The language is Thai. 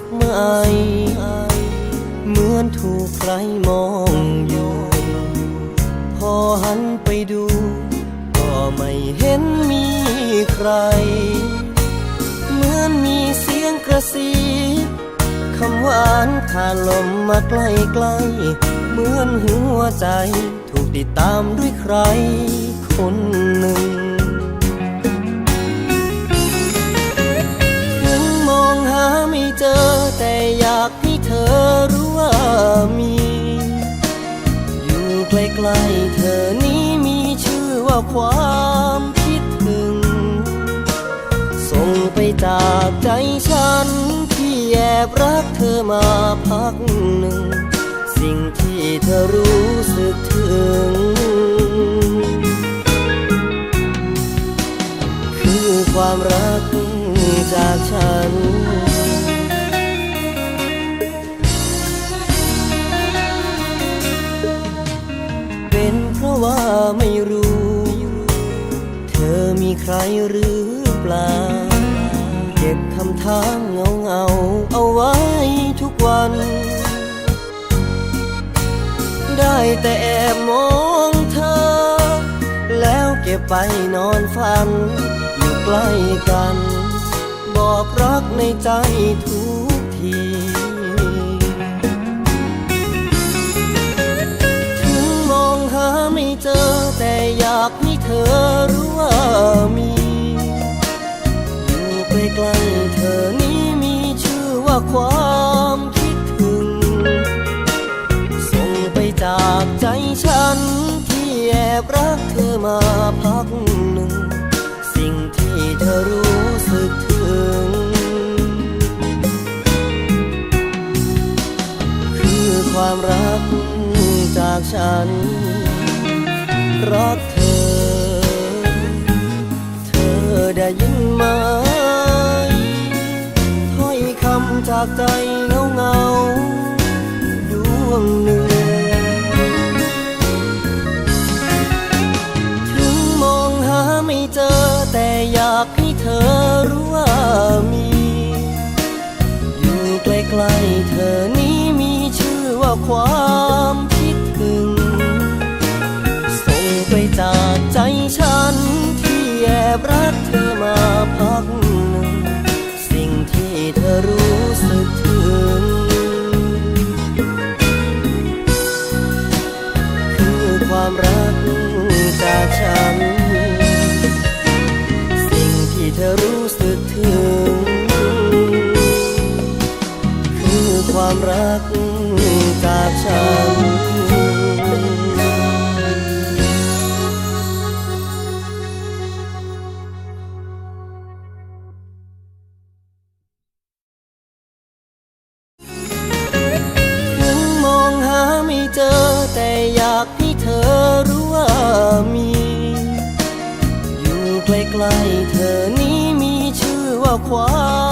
กไหมเหมือนถูกใครมองอยู่พอหันไปดู ก็ไม่เห็นมีใคร เหมือนมีเสียงกระซิบคำหวานผ่านลมมาใกล้ๆเหมือนหัวใจ ถูกติดตามด้วยใครคนหนึ่ง มี อยู่ใกล้ๆเธอนี้มีชื่อว่าความคิดถึง ส่งไปจากใจฉัน ที่แอบรักเธอมาพักหนึ่ง สิ่งที่เธอรู้สึกถึง คือความรักจากฉันเป็น ไม่รู้ เธอมีใครหรือเปล่า เก็บคำถามเงาเงาเอาไว้ทุกวัน ได้แต่แอบมองเธอ แล้วเก็บไปนอนฝัน อยู่ใกล้กัน บอกรักในใจทุกที ห้เธอรู้ว่ามี อยู่ใกล้ๆเธอนี้มีชื่อว่าความคิดถึง ส่งไปจากใจฉันที่แอบรักเธอมาพักหนึ่ง สิ่งที่เธอรู้สึกถึง คือความรักจากฉันรักเธอ ยินไหมถ้อยคำจากใจเงาเงาดวงหนึ่ง ถึงมองหาไม่เจอแต่อยากให้เธอรู้ว่ามี อยู่ใกล้ๆเธอนี้มีชื่อว่าความ บรักเธอมาพักหนึ่งสิ่งที่เธอรู้สึกถึง คือความรักจากฉัน สิ่งที่เธอรู้สึกถึง คือความรักจากฉัน เจอแต่อยากให้เธอรู้ว่ามี อยู่ใกล้ๆเธอนี้มีชื่อว่าความ